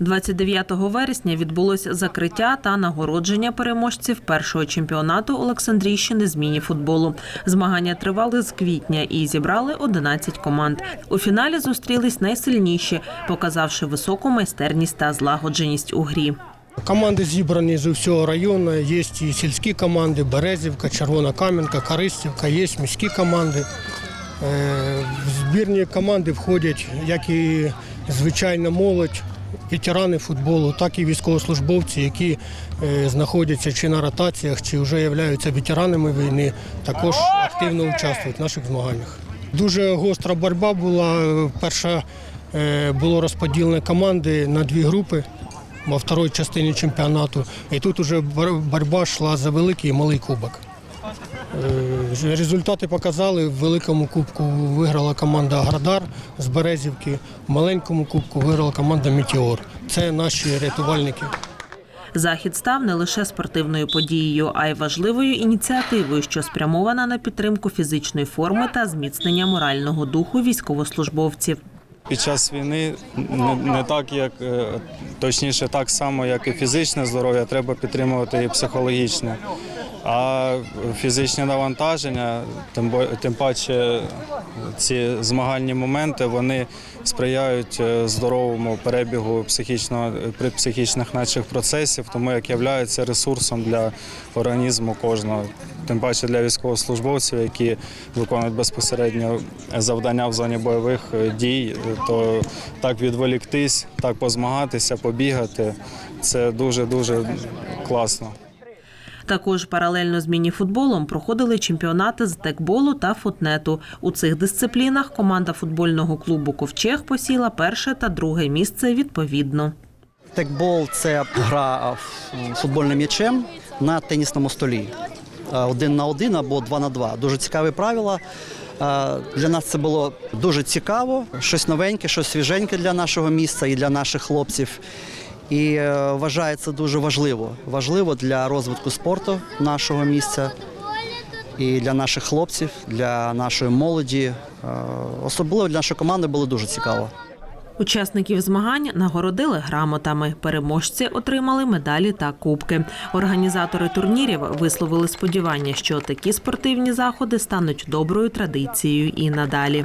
29 вересня відбулось закриття та нагородження переможців першого чемпіонату Олександрійщини з міні-футболу. Змагання тривали з квітня і зібрали 11 команд. У фіналі зустрілись найсильніші, показавши високу майстерність та злагодженість у грі. Команди зібрані з усього району. Є і сільські команди, Березівка, Червона Кам'янка, Користівка, є міські команди. Е, В збірні команди входять як і звичайна молодь, ветерани футболу, так і військовослужбовці, які е, знаходяться чи на ротаціях, чи вже являються ветеранами війни, також активно участвують в наших змаганнях. Дуже гостра боротьба була. Перша е, було розподілені команди на дві групи во второй частині чемпіонату. І тут бор- боротьба йшла за великий і малий кубок. Е, Результати показали. В великому кубку виграла команда Аградар з Березівки, в маленькому кубку виграла команда Метеор. Це наші рятувальники. Захід став не лише спортивною подією, а й важливою ініціативою, що спрямована на підтримку фізичної форми та зміцнення морального духу військовослужбовців. Під час війни не, не так, як е, точніше, так само, як і фізичне здоров'я, треба підтримувати і психологічне. А фізичні навантаження, тим, паче ці змагальні моменти, вони сприяють е, здоровому перебігу психічного психічних наших процесів, тому як являються ресурсом для організму кожного. Тим паче для військовослужбовців, які виконують безпосередньо завдання в зоні бойових е, дій, то так відволіктись, так позмагатися, побігати це дуже дуже класно. Також паралельно з міні-футболом проходили чемпіонати з текболу та футнету. У цих дисциплінах команда футбольного клубу Ковчег посіла перше та друге місце відповідно. Текбол це гра футбольним м'ячем на тенісному столі. Е, Один на один або два на два. Дуже цікаві правила. Е, Для нас це було дуже цікаво, щось новеньке, щось свіженьке для нашого міста і для наших хлопців. І е, вважаю це дуже важливо. Важливо для розвитку спорту нашого місця і для наших хлопців, для нашої молоді. Е, Особливо для нашої команди було дуже цікаво. Учасників змагань нагородили грамотами. Переможці отримали медалі та кубки. Організатори турнірів висловили сподівання, що такі спортивні заходи стануть доброю традицією і надалі.